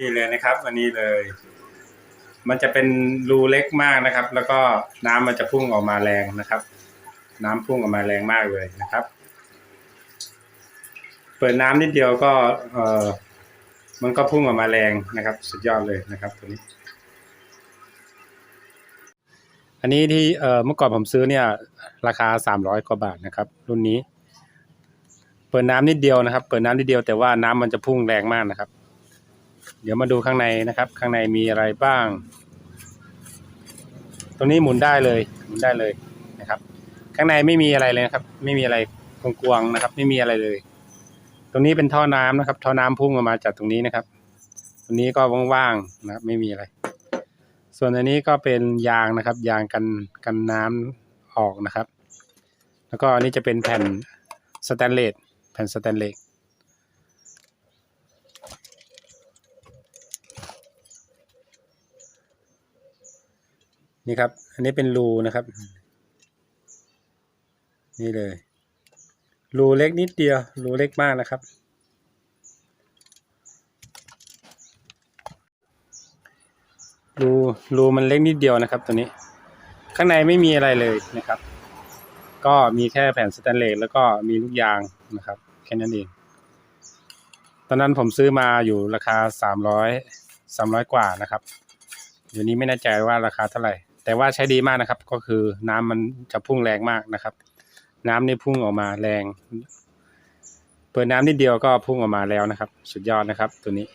นี่เลยนะครับ อันนี้เลย มันจะเป็นรูเล็กมากนะครับ แล้วก็น้ำมันจะพุ่งออกมาแรงนะครับ น้ำพุ่งออกมาแรงมากเลยนะครับ เปิดน้ำนิดเดียวก็เออมันก็พุ่งออกมาแรงนะครับ สุดยอดเลยนะครับตัวนี้ อันนี้ที่เเมื่อก่อนผมซื้อเนี่ย ราคาสามร้อยกว่าบาทนะครับ รุ่นนี้ เปิดน้ำนิดเดียวนะครับ เปิดน้ำนิดเดียวแต่ว่าน้ำมันจะพุ่งแรงมากนะครับ เดี๋ยวมาดูข้างในนะครับ ข้างในมีอะไรบ้าง ตรงนี้หมุนได้เลย หมุนได้เลยนะครับ ข้างในไม่มีอะไรเลยนะครับ ไม่มีอะไรกวงๆนะครับ ไม่มีอะไรเลย ตรงนี้เป็นท่อน้ำนะครับ ท่อน้ำพุ่งออกมาจากตรงนี้นะครับ ตรงนี้ก็ว่างๆนะครับ ไม่มีอะไร ส่วนอันนี้ก็เป็นยางนะครับ ยางกันกันน้ำออกนะครับ แล้วก็อันนี้จะเป็นแผ่นสแตนเลสแผ่นสแตนเลส นี่ครับ อันนี้เป็นรูนะครับ นี่เลย รูเล็กนิดเดียว รูเล็กมากนะครับ รูรูมันเล็กนิดเดียวนะครับ ตัวนี้ ข้างในไม่มีอะไรเลยนะครับ ก็มีแค่แผ่นสแตนเลสแล้วก็มีลูกยางนะครับ แค่นั้นเอง ตอนนั้นผมซื้อมาอยู่ราคาสามร้อยสามร้อยกว่านะครับเดี๋ยวนี้ไม่แน่ใจว่าราคาเท่าไหร่ แต่ว่าใช้ดีมากนะครับ ก็คือน้ำมันจะพุ่งแรงมากนะครับ น้ำนี่พุ่งออกมาแรง เปิดน้ำนิดเดียวก็พุ่งออกมาแล้วนะครับ สุดยอดนะครับ ตัวนี้